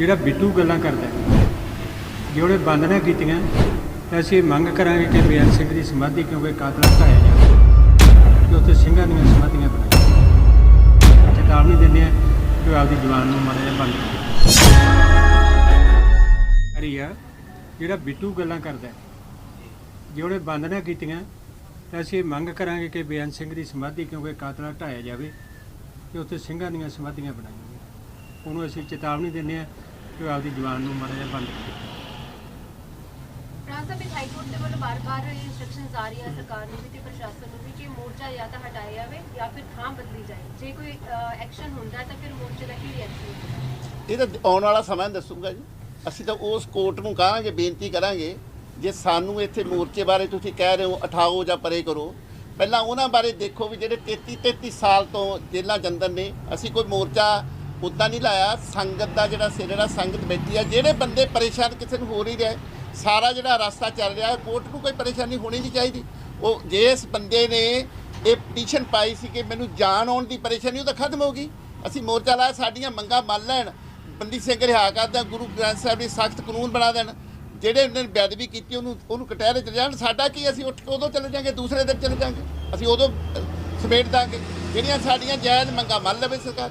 ਜਿਹੜਾ ਬਿੱਟੂ ਗੱਲਾਂ ਕਰਦਾ ਹੈ, ਜੇ ਉਹਨੇ ਬੰਦ ਨਾ ਕੀਤੀਆਂ ਤਾਂ ਅਸੀਂ ਮੰਗ ਕਰਾਂਗੇ ਕਿ ਬੇਅੰਤ ਸਿੰਘ ਦੀ ਸਮਾਧੀ ਕਿਉਂਕਿ ਕਾਤਲਾਂ ਢਾਇਆ ਜਾਵੇ ਕਿ ਉੱਥੇ ਸਿੰਘਾਂ ਦੀਆਂ ਸਮਾਧੀਆਂ ਬਣਾਈਆਂ ਚੇਤਾਵਨੀ ਦਿੰਦੇ ਆ ਕਿ ਉਹ ਆਪਦੀ ਜਵਾਨ ਨੂੰ ਮਾੜਾ ਜਿਹਾ ਬੰਦ ਕਰੀ ਆ ਜਿਹੜਾ ਬਿੱਟੂ ਗੱਲਾਂ ਕਰਦਾ ਹੈ, ਜੇ ਉਹਨੇ ਬੰਦ ਨਾ ਕੀਤੀਆਂ ਤਾਂ ਅਸੀਂ ਮੰਗ ਕਰਾਂਗੇ ਕਿ ਬੇਅੰਤ ਸਿੰਘ ਦੀ ਸਮਾਧੀ ਕਿਉਂਕਿ ਕਾਤਲਾਂ ਢਾਇਆ ਜਾਵੇ ਕਿ ਉੱਥੇ ਸਿੰਘਾਂ ਦੀਆਂ ਸਮਾਧੀਆਂ ਬਣਾਈਆਂ ਉਹਨੂੰ ਅਸੀਂ ਚੇਤਾਵਨੀ ਦਿੰਦੇ ਆ ਕਿ ਉਹ ਆਪਦੀ ਜਵਾਨ ਨੂੰ ਮਾੜਾ ਜਿਹਾ ਬੰਦ ਕਰੇ ਸਾਹਿਬ ਹਾਈ ਕੋਰਟ ਦੇ ਵੱਲੋਂ ਬਾਰ-ਬਾਰ ਇਨਸਟਰਕਸ਼ਨਸ ਆ ਰਹੀਆਂ ਸਰਕਾਰ ਨੂੰ ਵੀ ਤੇ ਪ੍ਰਸ਼ਾਸਨ ਨੂੰ ਵੀ ਕਿ ਮੋਰਚਾ ਜਾਂ ਤਾਂ ਹਟਾਇਆ ਜਾਵੇ ਜਾਂ ਫਿਰ ਥਾਂ ਬਦਲੀ ਜਾਏ। ਜੇ ਕੋਈ ਐਕਸ਼ਨ ਹੁੰਦਾ ਤਾਂ ਫਿਰ ਮੋਰਚੇ ਦਾ ਕੀ ਰਿਐਕਸ਼ਨ ਇਹ ਤਾਂ ਆਉਣ ਵਾਲਾ ਸਮਾਂ ਦੱਸੂਗਾ ਜੀ। ਅਸੀਂ ਤਾਂ ਉਸ ਕੋਰਟ ਨੂੰ ਕਹਾਂਗੇ ਬੇਨਤੀ ਕਰਾਂਗੇ ਜੇ ਸਾਨੂੰ ਇੱਥੇ ਮੋਰਚੇ ਬਾਰੇ ਤੁਸੀਂ ਕਹਿ ਰਹੇ ਹੋ ਉਠਾਓ ਜਾਂ ਪਰੇ ਕਰੋ। ਪਹਿਲਾਂ ਉਹਨਾਂ ਬਾਰੇ ਦੇਖੋ ਵੀ ਜਿਹੜੇ 33 33 ਸਾਲ ਤੋਂ ਜੇਲ੍ਹਾਂ ਚ ਅੰਦਰ ਨੇ ਅਸੀਂ ਕੋਈ ਮੋਰਚਾ ਉਦਾਂ ਨਹੀਂ ਲਾਇਆ। ਸੰਗਤ ਦਾ ਜਿਹੜਾ ਸਿਰ ਜਿਹੜਾ ਸੰਗਤ ਬੈਠੀ ਆ। ਜਿਹੜੇ ਬੰਦੇ ਪਰੇਸ਼ਾਨ ਕਿਸੇ ਨੂੰ ਹੋ ਨਹੀਂ ਰਹੇ, ਸਾਰਾ ਜਿਹੜਾ ਰਸਤਾ ਚੱਲ ਰਿਹਾ, ਕੋਰਟ ਨੂੰ ਕੋਈ ਪਰੇਸ਼ਾਨੀ ਹੋਣੀ ਨਹੀਂ ਚਾਹੀਦੀ। ਉਹ ਜੇ ਇਸ ਬੰਦੇ ਨੇ ਇਹ ਪਟੀਸ਼ਨ ਪਾਈ ਸੀ ਕਿ ਮੈਨੂੰ ਜਾਨ ਆਉਣ ਦੀ ਪਰੇਸ਼ਾਨੀ, ਉਹ ਤਾਂ ਖਤਮ ਹੋ ਗਈ। ਅਸੀਂ ਮੋਰਚਾ ਲਾਇਆ, ਸਾਡੀਆਂ ਮੰਗਾਂ ਮੰਨ ਲੈਣ। ਬੰਦੀ ਸਿੰਘ ਰਿਹਾ ਕਰਦਾ, ਗੁਰੂ ਗ੍ਰੰਥ ਸਾਹਿਬ ਦੇ ਸਖਤ ਕਾਨੂੰਨ ਬਣਾ ਦੇਣ। ਜਿਹੜੇ ਉਹਨਾਂ ਨੇ ਬੇਅਦਬੀ ਕੀਤੀ, ਉਹਨੂੰ ਉਹਨੂੰ ਕਟਹਿਰੇ ਚ ਜਾਣ ਸਾਡਾ ਕੀ ਅਸੀਂ ਉੱਠ ਕੇ ਉਦੋਂ ਚਲੇ ਜਾਾਂਗੇ, ਦੂਸਰੇ ਦਿਨ ਚਲੇ ਜਾਾਂਗੇ? ਅਸੀਂ ਉਦੋਂ ਸਮੇਟ ਦਾਂਗੇ। ਜਿਹੜੀਆਂ ਸਾਡੀਆਂ ਜਾਇਜ਼ ਮੰਗਾਂ ਮੰਨ ਲਵੇ ਸਰਕਾਰ।